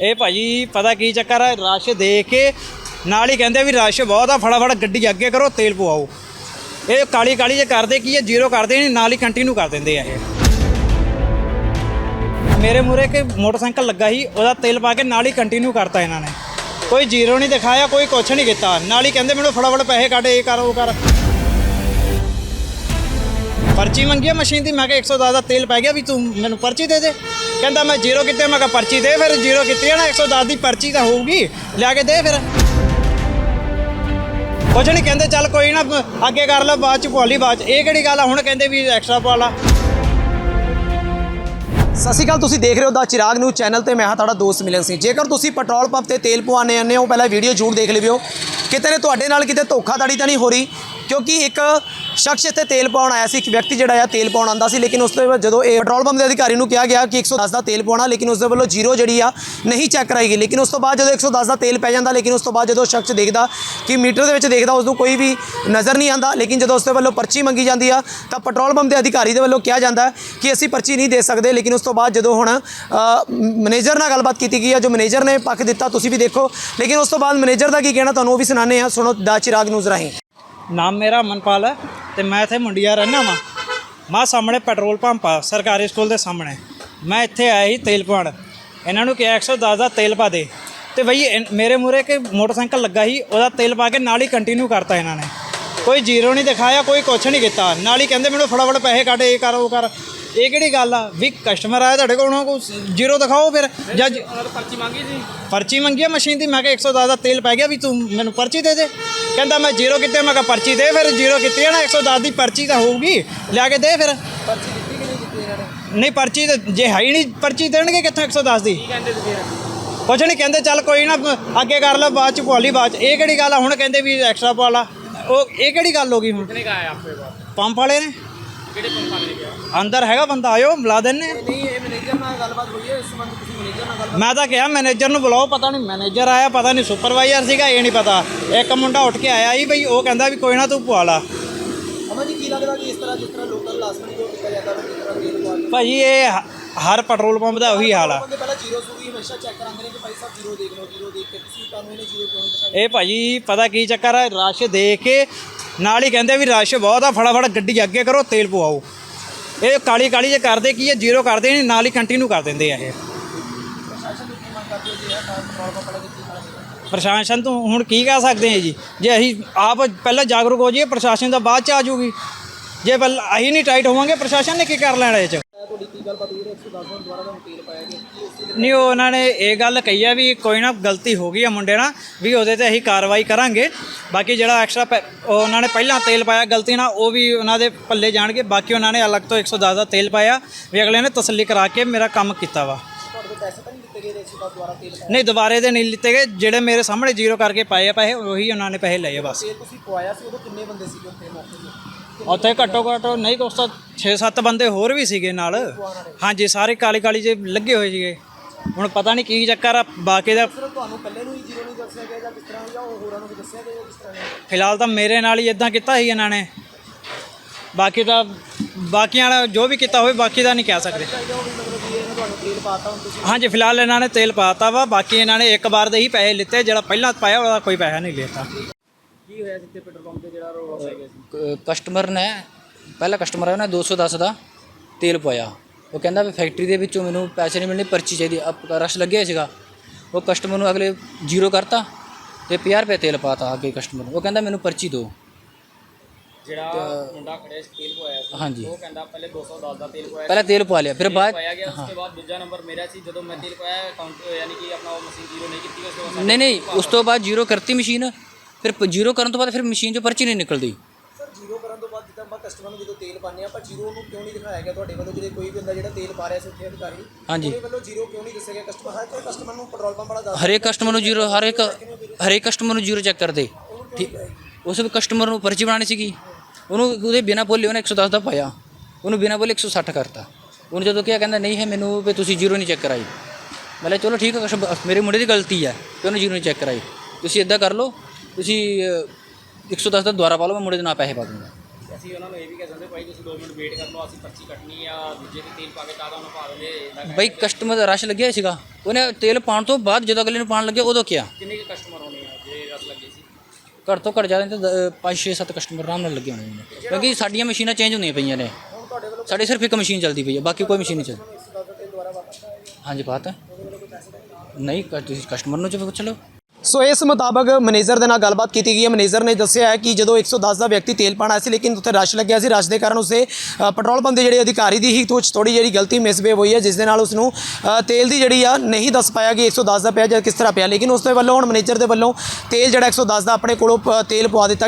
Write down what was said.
ਇਹ ਭਾਜੀ ਪਤਾ ਕੀ ਚੱਕਰ ਹੈ ਰਸ਼ ਦੇਖ ਕੇ ਨਾਲ ਹੀ ਕਹਿੰਦੇ ਵੀ ਰਸ਼ ਬਹੁਤ ਆ, ਫਟਾਫਟ ਗੱਡੀ ਅੱਗੇ ਕਰੋ, ਤੇਲ ਪਵਾਓ। ਇਹ ਕਾਲੀ ਕਾਲੀ ਜੇ ਕਰਦੇ, ਕੀ ਹੈ ਜ਼ੀਰੋ ਕਰਦੇ ਨਹੀਂ ਨਾਲ ਹੀ ਕੰਟੀਨਿਊ ਕਰ ਦਿੰਦੇ ਆ ਇਹ। ਮੇਰੇ ਮੂਰੇ ਕਿ ਮੋਟਰਸਾਈਕਲ ਲੱਗਾ ਸੀ, ਉਹਦਾ ਤੇਲ ਪਾ ਕੇ ਨਾਲ ਹੀ ਕੰਟੀਨਿਊ ਕਰਤਾ ਇਹਨਾਂ ਨੇ। ਕੋਈ ਜ਼ੀਰੋ ਨਹੀਂ ਦਿਖਾਇਆ, ਕੋਈ ਕੁਛ ਨਹੀਂ ਕੀਤਾ। ਨਾਲ ਹੀ ਕਹਿੰਦੇ ਮੈਨੂੰ ਫਟਾਫਟ ਪੈਸੇ ਕੱਢ, ਇਹ ਕਰ, ਉਹ ਕਰ। ਪਰਚੀ ਮੰਗੀ ਮਸ਼ੀਨ ਦੀ, ਮੈਂ ਕਿਹਾ 110 ਦਾ ਤੇਲ ਪੈ ਗਿਆ ਵੀ ਤੂੰ ਮੈਨੂੰ ਪਰਚੀ ਦੇ ਦੇ। ਕਹਿੰਦਾ ਮੈਂ ਜ਼ੀਰੋ ਕੀਤੇ, ਮੈਂ ਕਿਹਾ ਪਰਚੀ ਦੇ ਫਿਰ, ਜ਼ੀਰੋ ਕੀਤੀ ਆ ਨਾ 110 ਦੀ ਪਰਚੀ ਤਾਂ ਹੋਊਗੀ, ਲਿਆ ਕੇ ਦੇ ਫਿਰ। ਕੁਛ ਨਹੀਂ ਕਹਿੰਦੇ, ਚੱਲ ਕੋਈ ਨਾ, ਅੱਗੇ ਕਰ ਲੈ ਬਾਅਦ ਚ ਪਵਾਲੀ ਬਾਅਦ ਚ। ਇਹ ਕਿਹੜੀ ਗੱਲ ਆ? ਹੁਣ ਕਹਿੰਦੇ ਵੀ ਐਕਸਟਰਾ ਪਵਾ ਲਾ। ਸਤਿ ਸ਼੍ਰੀ ਅਕਾਲ, ਤੁਸੀਂ ਦੇਖ ਰਹੇ ਹੋ ਦਾ ਚਿਰਾਗ ਨੂੰ ਚੈਨਲ ਤੇ ਮੈਂ ਹਾਂ ਤੁਹਾਡਾ ਦੋਸਤ ਮਿਲਨ ਸਿੰਘ। ਜੇਕਰ ਤੁਸੀਂ ਪੈਟਰੋਲ ਪੰਪ ਤੇ ਤੇਲ ਪਵਾਉਣੇ ਆਉਂਦੇ ਹੋ, ਪਹਿਲਾਂ ਵੀਡੀਓ ਜ਼ਰੂਰ ਦੇਖ ਲਿਓ ਕਿਤੇ ਨੇ ਤੁਹਾਡੇ ਨਾਲ ਕਿਤੇ ਧੋਖਾਧੜੀ ਤਾਂ ਨਹੀਂ ਹੋ ਰਹੀ। ਕਿਉਂਕਿ ਇੱਕ ਸ਼ਖਸ ਇੱਥੇ ਤੇਲ ਪਾਉਣ ਆਇਆ ਸੀ, ਇੱਕ ਵਿਅਕਤੀ ਜਿਹੜਾ ਆ ਤੇਲ ਪਾਉਣ ਆਂਦਾ ਸੀ, ਲੇਕਿਨ ਉਸ ਤੋਂ ਬਾਅਦ ਜਦੋਂ ਇਹ ਪੈਟਰੋਲ ਪੰਪ ਦੇ ਅਧਿਕਾਰੀ ਨੂੰ ਕਿਹਾ ਗਿਆ ਕਿ 110 ਦਾ ਤੇਲ ਪਾਉਣਾ, ਲੇਕਿਨ ਉਸ ਦੇ ਵੱਲੋਂ ਜ਼ੀਰੋ ਜਿਹੜੀ ਆ ਨਹੀਂ ਚੈੱਕ ਕਰਾਈ ਗਈ। ਲੇਕਿਨ ਉਸ ਤੋਂ ਬਾਅਦ ਜਦੋਂ 110 ਦਾ ਤੇਲ ਪੈ ਜਾਂਦਾ, ਲੇਕਿਨ ਉਸ ਤੋਂ ਬਾਅਦ ਜਦੋਂ ਸ਼ਖਸ ਦੇਖਦਾ ਕਿ ਮੀਟਰ ਦੇ ਵਿੱਚ ਦੇਖਦਾ, ਉਸ ਨੂੰ ਕੋਈ ਵੀ ਨਜ਼ਰ ਨਹੀਂ ਆਂਦਾ ਲੇਕਿਨ ਜਦੋਂ ਉਸ ਦੇ ਵੱਲੋਂ ਪਰਚੀ ਮੰਗੀ ਜਾਂਦੀ ਆ, ਤਾਂ ਪੈਟਰੋਲ ਪੰਪ ਦੇ ਅਧਿਕਾਰੀ ਦੇ ਵੱਲੋਂ ਕਿਹਾ ਜਾਂਦਾ ਕਿ ਅਸੀਂ ਪਰਚੀ ਨਹੀਂ ਦੇ ਸਕਦੇ, ਲੇਕਿਨ ਉਸ ਤੋਂ ਬਾਅਦ ਜਦੋਂ ਹੁਣ ਮੈਨੇਜਰ ਨਾਲ ਗੱਲਬਾਤ ਕੀਤੀ ਗਈ ਆ, ਜੋ ਮੈਨੇਜਰ ਨੇ ਪੱਖ ਦਿੱਤਾ, ਤੁਸੀਂ ਵੀ ਦੇਖੋ। ਲੇਕਿਨ ਉਸ ਤੋਂ ਬਾਅਦ ਮੈਨੇਜਰ ਦਾ ਕੀ ਕਹਿਣਾ, ਤੁਹਾਨੂੰ ਉਹ ਵੀ ਸੁਣਾਉਂਦੇ ਆ ਸੁਣੋ, ਦਾ ਚਿਰਾਗ ਨਿਊਜ਼ ਰਾਹੀਂ। ਨਾਮ ਮੇਰਾ ਅਮਨਪਾਲ ਹੈ ਤੇ ਮੈਂ ਇੱਥੇ ਮੁੰਡੀਆ ਰਹਿਣਾ ਵਾਂ। ਮਾ ਸਾਹਮਣੇ ਪੈਟਰੋਲ ਪੰਪ ਆ, ਸਰਕਾਰੀ ਸਕੂਲ ਦੇ ਸਾਹਮਣੇ। ਮੈਂ ਇੱਥੇ ਆਇਆ ਸੀ ਤੇਲ ਪਵਾਉਣ। ਇਹਨਾਂ ਨੂੰ ਕਿਹਾ 110 ਦਾ ਤੇਲ ਪਾ ਦੇ। ਤੇ ਬਈ ਮੇਰੇ ਮੂਰੇ ਕਿ ਮੋਟਰਸਾਈਕਲ ਲੱਗਾ ਸੀ, ਉਹਦਾ ਤੇਲ ਪਾ ਕੇ ਨਾਲ ਹੀ ਕੰਟੀਨਿਊ ਕਰਤਾ ਇਹਨਾਂ ਨੇ। ਕੋਈ ਜ਼ੀਰੋ ਨਹੀਂ ਦਿਖਾਇਆ, ਕੋਈ ਕੁਛ ਨਹੀਂ ਕੀਤਾ। ਨਾਲ ਹੀ ਕਹਿੰਦੇ, ਮੈਨੂੰ ਫਟਾਫਟ ਪੈਸੇ ਕੱਢ, ਇਹ ਕਰ, ਉਹ ਕਰ। ਇਹ ਕਿਹੜੀ ਗੱਲ ਆ? ਵੀ ਕਸਟਮਰ ਆਇਆ ਤੁਹਾਡੇ ਕੋਲ ਉਹਨਾਂ ਕੋਲ ਜ਼ੀਰੋ ਦਿਖਾਓ ਫਿਰ। ਜੱਜ ਪਰਚੀ ਮੰਗੀ ਸੀ। ਪਰਚੀ ਮੰਗੀ ਆ ਮਸ਼ੀਨ ਦੀ? ਮੈਂ ਕਿਹਾ 110 ਦਾ ਤੇਲ ਪੈ ਗਿਆ ਵੀ ਤੂੰ ਮੈਨੂੰ ਪਰਚੀ ਦੇ ਦੇ। ਕਹਿੰਦਾ ਮੈਂ ਜ਼ੀਰੋ ਕੀਤੇ ਮੈਂ ਕਿਹਾ ਪਰਚੀ ਦੇ ਫਿਰ। ਜ਼ੀਰੋ ਕੀਤੀ ਆ ਨਾ 110 ਦੀ ਪਰਚੀ ਤਾਂ ਹੋਊਗੀ। ਲਿਆ ਕੇ ਦੇ ਫਿਰ। ਪਰਚੀ ਦਿੱਤੀ ਕਿ ਨਹੀਂ ਦਿੱਤੀ ਇਹਨਾਂ ਨੇ? ਨਹੀਂ ਪਰਚੀ ਤਾਂ ਜੇ ਹੈ ਹੀ ਨਹੀਂ ਪਰਚੀ ਦੇਣਗੇ ਕਿੱਥੋਂ 110 ਦੀ? ਕਹਿੰਦੇ ਸੀ ਫਿਰ? ਕੁਛ ਨਹੀਂ ਕਹਿੰਦੇ ਚੱਲ ਕੋਈ ਨਾ ਅੱਗੇ ਕਰ ਲੈ ਬਾਅਦ ਚ ਪਵਾਲੀ ਬਾਅਦ ਚ। ਇਹ ਕਿਹੜੀ ਗੱਲ ਆ? ਹੁਣ ਕਹਿੰਦੇ ਵੀ ਐਕਸਟਰਾ ਪਵਾ ਲਾ। ਉਹ ਇਹ ਕਿਹੜੀ ਗੱਲ ਹੋ ਗਈ ਹੁਣ? ਕਿਹਨੇ ਕਹਾ ਆਪਕੇ ਬਾਅਦ ਪੰਪ ਵਾਲੇ ਨੇ? ਕਿਹੜੇ ਅੰਦਰ ਹੈਗਾ ਬੰਦਾ ਆਇਓ ਮਿਲਾ ਦਿੰਨੇ ਨਹੀਂ ਇਹ ਮੈਨੇਜਰ ਨਾਲ ਗੱਲਬਾਤ ਹੋਈ ਹੈ ਇਸ ਸੰਬੰਧ ਤੁਸੀਂ ਮੈਨੇਜਰ ਨਾਲ ਗੱਲ ਮੈਂ ਤਾਂ ਕਿਹਾ ਮੈਨੇਜਰ ਨੂੰ ਬੁਲਾਓ ਪਤਾ ਨਹੀਂ ਮੈਨੇਜਰ ਆਇਆ ਪਤਾ ਨਹੀਂ ਸੁਪਰਵਾਈਜ਼ਰ ਸੀਗਾ ਇਹ ਨਹੀਂ ਪਤਾ। ਇੱਕ ਮੁੰਡਾ ਉੱਠ ਕੇ ਆਇਆ ਹੀ ਬਈ ਉਹ ਕਹਿੰਦਾ ਵੀ ਕੋਈ ਨਾ ਤੂੰ ਪਵਾ ਲਾ ਅਮਾ ਜੀ ਕੀ ਲੱਗਦਾ ਕਿ ਇਸ ਤਰ੍ਹਾਂ ਜਿਸ ਤਰ੍ਹਾਂ ਲੋਕਲ ਲਾਸਮੈਂਟ ਜੋ ਕੀਤਾ ਜਾਂਦਾ ਹੈ ਜਿਸ ਤਰ੍ਹਾਂ ਤੇਲ ਪਵਾ ਕੇ ਭਾਜੀ ਇਹ ਹ- ਹਰ ਪੈਟਰੋਲ ਪੰਪ ਦਾ ਉਹੀ ਹਾਲ ਆ। ਬੰਦੇ ਪਹਿਲਾਂ ਜ਼ੀਰੋ ਸੂਗੀ ਹਮੇਸ਼ਾ ਚੈੱਕ ਕਰਾਉਂਦੇ ਨੇ ਕਿ ਭਾਈ ਸਾਹਿਬ ਜ਼ੀਰੋ ਦੇਖ ਲਓ ਜ਼ੀਰੋ ਦੇਖ ਕੇ। ਤੁਸੀਂ ਤੁਹਾਨੂੰ ਇਹਨੇ ਜ਼ੀਰੋ ਕਿਉਂ ਨਹੀਂ ਦਿਖਾਈ। ਇਹ ਭਾਜੀ ਪਤਾ ਕੀ ਚੱਕਰ ਹੈ ਰਸ਼ ਦੇਖ ਕੇ ਨਾਲ ਹੀ ਕਹਿੰਦੇ ਵੀ ਰਸ਼ ਬਹੁਤ ਆ, ਫਟਾਫਟ ਗੱਡੀ ਅੱਗੇ ਕਰੋ, ਤੇਲ ਪਵਾਓ। ਇਹ ਕਾਲੀ ਕਾਲੀ ਜੇ ਕਰਦੇ ਕੀ ਹੈ ਜ਼ੀਰੋ ਕਰਦੇ ਨਹੀਂ, ਨਾਲ ਹੀ ਕੰਟੀਨਿਊ ਕਰ ਦਿੰਦੇ ਆ ਇਹ। ਪ੍ਰਸ਼ਾਸਨ ਤੋਂ ਹੁਣ ਕੀ ਕਹਿ ਸਕਦੇ ਹਾਂ ਜੀ? ਜੇ ਅਸੀਂ ਆਪ ਪਹਿਲਾਂ ਜਾਗਰੂਕ ਹੋ ਜਾਈਏ, ਪ੍ਰਸ਼ਾਸਨ ਦਾ ਬਾਅਦ ਚ ਆ ਜੂਗੀ। ਜੇ ਪਹਿਲਾਂ, ਅਸੀਂ ਨਹੀਂ ਟਾਈਟ ਹੋਵਾਂਗੇ, ਪ੍ਰਸ਼ਾਸਨ ਨੇ ਕੀ ਕਰ ਲੈਣਾ ਇਹ ਚ? ਗੱਲਬਾਤ ਹੋਈ ਹੈ 110 ਨੂੰ ਦੁਬਾਰਾ ਤੁਹਾਨੂੰ ਤੇਲ ਪਾਇਆ ਗਿਆ। ਕੀ ਉਸ ਦੀ ਨਹੀਂ ਉਹ ਉਹਨਾਂ ਨੇ ਇਹ ਗੱਲ ਕਹੀ ਆ ਵੀ ਕੋਈ ਨਾ ਗਲਤੀ ਹੋ ਗਈ ਆ ਮੁੰਡੇ ਨਾਲ ਵੀ ਉਹਦੇ ਤੇ ਅਸੀਂ ਕਾਰਵਾਈ ਕਰਾਂਗੇ। ਬਾਕੀ ਜਿਹੜਾ ਐਕਸਟਰਾ ਉਹਨਾਂ ਨੇ ਪਹਿਲਾਂ ਤੇਲ ਪਾਇਆ ਗਲਤੀ ਨਾਲ ਉਹ ਵੀ ਉਹਨਾਂ ਦੇ ਪੱਲੇ ਜਾਣਗੇ। ਬਾਕੀ ਉਹਨਾਂ ਨੇ ਅਲੱਗ ਤੋਂ 110 ਦਾ ਤੇਲ ਪਾਇਆ ਵੀ ਅਗਲੇ ਨੇ ਤਸੱਲੀ ਕਰਾ ਕੇ ਮੇਰਾ ਕੰਮ ਕੀਤਾ ਵਾ। ਨਹੀਂ ਦਿੱਤੇ ਗਏ 110 ਦੁਬਾਰਾ ਦੇ ਨਹੀਂ ਲਿੱਤੇ ਗਏ। ਜਿਹੜੇ ਮੇਰੇ ਸਾਹਮਣੇ ਜ਼ੀਰੋ ਕਰਕੇ ਪਾਏ ਆ ਪੈਸੇ ਉਹੀ ਉਹਨਾਂ ਨੇ ਪੈਸੇ ਲਏ ਬਸ। ਤੁਸੀਂ ਪਵਾਇਆ ਸੀ ਉਦੋਂ ਕਿੰਨੇ ਬੰਦੇ ਸੀਗੇ ਉੱਥੇ ਮੌਕੇ ਤੇ? ਉੱਥੇ ਘੱਟੋ ਘੱਟ ਨਹੀਂ ਕੁਛ ਤਾਂ 6-7 ਬੰਦੇ ਹੋਰ ਵੀ ਸੀਗੇ ਨਾਲ। ਹਾਂਜੀ, ਸਾਰੇ ਕਾਲੀ ਕਾਲੀ ਜੇ ਲੱਗੇ ਹੋਏ ਸੀਗੇ। ਹੁਣ ਪਤਾ ਨਹੀਂ ਕੀ ਚੱਕਰ ਆ, ਬਾਕੀ ਦਾ ਤੁਹਾਨੂੰ ਇਕੱਲੇ ਨੂੰ ਹੀ ਜ਼ੀਰੋ ਨਹੀਂ ਦੱਸਿਆ ਗਿਆ ਜਾਂ ਕਿਸ ਤਰ੍ਹਾਂ ਜਾਂ ਹੋਰਾਂ ਨੂੰ ਵੀ ਦੱਸਿਆ ਗਿਆ ਜਾਂ ਕਿਸ ਤਰ੍ਹਾਂ ਫਿਲਹਾਲ ਤਾਂ ਮੇਰੇ ਨਾਲ ਹੀ ਇਦਾਂ ਕੀਤਾ ਸੀ ਇਹਨਾਂ ਨੇ। ਬਾਕੀ ਤਾਂ ਬਾਕੀਆਂ ਵਾਲਾ ਜੋ ਵੀ ਕੀਤਾ ਹੋਵੇ, ਬਾਕੀ ਦਾ ਨਹੀਂ ਕਹਿ ਸਕਦੇ। ਹਾਂਜੀ, ਫਿਲਹਾਲ ਇਹਨਾਂ ਨੇ ਤੇਲ ਪਾਤਾ ਵਾ, ਬਾਕੀ ਇਹਨਾਂ ਨੇ ਇੱਕ ਵਾਰ ਦੇ ਹੀ ਪੈਸੇ ਲਿੱਤੇ, ਜਿਹੜਾ ਪਹਿਲਾਂ ਪਾਇਆ ਉਹਦਾ ਕੋਈ ਪੈਸਾ ਨਹੀਂ ਲਿੱਤਾ ਕੀ ਹੋਇਆ ਜਿੱਥੇ ਪੈਟਰੋਲ ਪੰਪ ਤੇ ਜਿਹੜਾ ਰੋਲਾ ਪੈ ਗਿਆ ਸੀ? ਕਸਟਮਰ ਨੇ ਪਹਿਲਾ ਕਸਟਮਰ ਹੈ ਉਹਨੇ 210 ਦਾ ਤੇਲ ਪਾਇਆ ਉਹ ਕਹਿੰਦਾ ਵੀ ਫੈਕਟਰੀ ਦੇ ਵਿੱਚੋਂ ਮੈਨੂੰ ਪੈਸੇ ਨਹੀਂ ਮਿਲਣੇ ਪਰਚੀ ਚਾਹੀਦੀ ਅਪ ਰਸ਼ ਲੱਗਿਆ ਸੀਗਾ। ਉਹ ਕਸਟਮਰ ਨੂੰ ਅਗਲੇ ਜ਼ੀਰੋ ਕਰਤਾ ਤੇ 50 ਰੁਪਏ ਤੇਲ ਪਾਤਾ ਅੱਗੇ ਕਸਟਮਰ ਨੂੰ। ਉਹ ਕਹਿੰਦਾ ਮੈਨੂੰ ਪਰਚੀ ਦਿਓ ਜਿਹੜਾ ਮੁੰਡਾ ਖੜਿਆ ਸੀ ਤੇਲ ਪਵਾਇਆ ਸੀ ਹਾਂਜੀ। ਉਹ ਕਹਿੰਦਾ ਪਹਿਲੇ 210 ਦਾ ਤੇਲ ਪਵਾਇਆ ਪਹਿਲਾਂ ਤੇਲ ਪਵਾ ਲਿਆ ਫਿਰ ਬਾਅਦ ਪਾਇਆ ਗਿਆ ਉਸ ਤੋਂ ਬਾਅਦ ਦੂਜਾ ਨੰਬਰ ਮੇਰਾ ਸੀ ਜਦੋਂ ਮੈਂ ਤੇਲ ਪਾਇਆ ਅਕਾਊਂਟ ਯਾਨੀ ਕਿ ਆਪਣਾ ਉਹ ਮਸ਼ੀਨ ਜ਼ੀਰੋ ਨਹੀਂ ਕੀਤੀ ਉਸ ਤੋਂ ਬਾਅਦ ਨਹੀਂ ਨਹੀਂ ਉਸ ਤੋਂ ਬਾਅਦ ਜ਼ੀਰੋ ਕਰਤੀ ਮਸ਼ੀਨ ਫਿਰ ਜ਼ੀਰੋ ਕਰਨ ਤੋਂ ਬਾਅਦ ਫਿਰ ਮਸ਼ੀਨ 'ਚੋਂ ਪਰਚੀ ਨਹੀਂ ਨਿਕਲਦੀ। ਸਰ ਜ਼ੀਰੋ ਕਰਨ ਤੋਂ ਬਾਅਦ ਜਿੱਦਾਂ ਆਪਾਂ ਕਸਟਮਰ ਨੂੰ ਜਦੋਂ ਤੇਲ ਪਾਉਂਦੇ ਆ ਆਪਾਂ ਜ਼ੀਰੋ ਨੂੰ ਕਿਉਂ ਨਹੀਂ ਦਿਖਾਇਆ ਗਿਆ ਤੁਹਾਡੇ ਵੱਲੋਂ? ਜਿਹੜੇ ਕੋਈ ਵੀ ਬੰਦਾ ਜਿਹੜਾ ਤੇਲ ਪਾ ਰਿਹਾ ਸੀ ਉੱਥੇ ਅਧਿਕਾਰੀ ਹਾਂਜੀ। ਉਹਦੇ ਵੱਲੋਂ ਜ਼ੀਰੋ ਕਿਉਂ ਨਹੀਂ ਦੱਸਿਆ ਗਿਆ? ਕਸਟਮਰ ਹਰ ਕੋਈ ਕਸਟਮਰ ਨੂੰ ਪੈਟਰੋਲ ਪੰਪ ਵਾਲਾ ਦੱਸ ਹਰੇਕ ਕਸਟਮਰ ਨੂੰ ਜ਼ੀਰੋ ਹਰੇਕ ਹਰੇਕ ਕਸਟਮਰ ਨੂੰ ਜ਼ੀਰੋ ਚੈੱਕ ਕਰਦੇ। ਠੀਕ। ਉਸ ਕਸਟਮਰ ਨੂੰ ਪਰਚੀ ਬਣਾਉਣੀ ਸੀਗੀ। ਉਹਨੂੰ ਉਹਦੇ ਬਿਨਾ ਬੋਲੇ ਉਹਨੇ 110 ਦਾ ਪਾਇਆ। ਉਹਨੂੰ ਬਿਨਾ ਬੋਲੇ 160 ਕਰਤਾ। ਉਹਨੂੰ ਜਦੋਂ ਕਿਹਾ ਕਹਿੰਦਾ ਨਹੀਂ ਹੈ ਮੈਨੂੰ ਵੀ ਤੁਸੀਂ ਜ਼ੀਰੋ ਨਹੀਂ ਚੈੱਕ ਕਰਾਈ। ਮੈਂ ਕਿਹਾ ਚਲੋ ਠੀਕ ਹੈ ਕਸਟਮਰ ਮੇਰੇ ਮੁੰਡੇ ਦੀ ਗਲਤੀ ਹੈ ਕਿ ਉਹਨੇ ਜ਼ੀਰੋ ਨਹੀਂ ਚੈੱਕ ਕਰਾਈ। ਤੁਸੀਂ ਇਦਾਂ ਕਰ ਲਓ ਤੁਸੀਂ ਅਹ, 110 ਦਾ ਦੁਬਾਰਾ ਪਾ ਲਓ ਮੈਂ ਮੁੰਡੇ ਦੇ ਨਾਂ ਪੈਸੇ ਪਾ ਦੂੰਗਾ। ਅਸੀਂ ਉਹਨਾਂ ਨੂੰ ਇਹ ਵੀ ਕਹਿ ਸਕਦੇ ਭਾਈ ਤੁਸੀਂ 2 ਮਿੰਟ ਵੇਟ ਕਰ ਲਓ ਅਸੀਂ ਪਰਚੀ ਕੱਟਣੀ ਆ ਦੂਜੇ ਤੇ ਤੇਲ ਪਾ ਕੇ ਤਾਂ ਉਹਨੂੰ ਪਾ ਦਿੰਦੇ ਬਈ ਕਸਟਮਰ ਦਾ ਰਸ਼ ਲੱਗਿਆ ਸੀਗਾ। ਉਹਨੇ ਤੇਲ ਪਾਉਣ ਤੋਂ ਬਾਅਦ ਜਦੋਂ ਅਗਲੇ ਨੂੰ ਪਾਣ ਲੱਗਿਆ ਉਦੋਂ ਕਿਹਾ। ਕਿੰਨੇ ਕੁ ਕਸਟਮਰ ਹੋਣੇ ਆ ਜੇ ਰਸ ਲੱਗੇ ਸੀ? ਘੱਟ ਤੋਂ ਘੱਟ ਜ਼ਿਆਦਾ ਤਾਂ 5 6 7 ਕਸਟਮਰ ਆਰਾਮ ਨਾਲ ਲੱਗੇ ਹੋਣੇ ਨੇ। ਕਿਉਂਕਿ ਸਾਡੀਆਂ ਮਸ਼ੀਨਾਂ ਚੇਂਜ ਹੁੰਦੀਆਂ ਪਈਆਂ ਨੇ। ਸਾਡੇ ਸਿਰਫ ਇੱਕ ਮਸ਼ੀਨ ਚੱਲਦੀ ਪਈ ਹੈ ਬਾਕੀ ਕੋਈ ਮਸ਼ੀਨ ਨਹੀਂ ਚੱਲਦੀ ਹਾਂਜੀ ਬਾਤ ਹੈ। ਨਹੀਂ ਤੁਸੀਂ ਕਸਟਮਰ ਨੂੰ ਚ ਪੁੱਛ ਲਓ। ਸੋ ਇਸ ਮੁਤਾਬਕ ਮੈਨੇਜਰ ਦੇ ਨਾਲ ਗੱਲਬਾਤ ਕੀਤੀ ਗਈ ਹੈ। ਮੈਨੇਜਰ ਨੇ ਦੱਸਿਆ ਹੈ ਕਿ ਜਦੋਂ 110 ਦਾ ਵਿਅਕਤੀ ਤੇਲ ਪਾਣ ਆਇਆ ਸੀ, ਲੇਕਿਨ ਉੱਥੇ ਰਸ਼ ਲੱਗਿਆ ਸੀ। ਰਸ਼ ਦੇ ਕਾਰਨ ਉਸੇ ਪੈਟਰੋਲ ਪੰਪ ਦੇ ਜਿਹੜੇ ਅਧਿਕਾਰੀ ਦੀ ਹੀ ਕੁਛ ਥੋੜੀ ਜਿਹੜੀ ਗਲਤੀ ਮਿਸਬਿਹੇਵ ਹੋਈ ਹੈ, ਜਿਸ ਦੇ ਨਾਲ ਉਸ ਨੂੰ ਤੇਲ ਦੀ ਜਿਹੜੀ ਆ, ਨਹੀਂ ਦੱਸ ਪਾਇਆ ਕਿ 110 ਦਾ ਪਿਆ ਜਾਂ ਕਿਸ ਤਰ੍ਹਾਂ ਪਿਆ। ਲੇਕਿਨ ਉਸ ਦੇ ਵੱਲੋਂ ਹੁਣ ਮੈਨੇਜਰ ਦੇ ਵੱਲੋਂ ਤੇਲ ਜਿਹੜਾ 110 ਦਾ ਆਪਣੇ ਕੋਲੋਂ ਪ- ਤੇਲ ਪਵਾ ਦਿੱਤਾ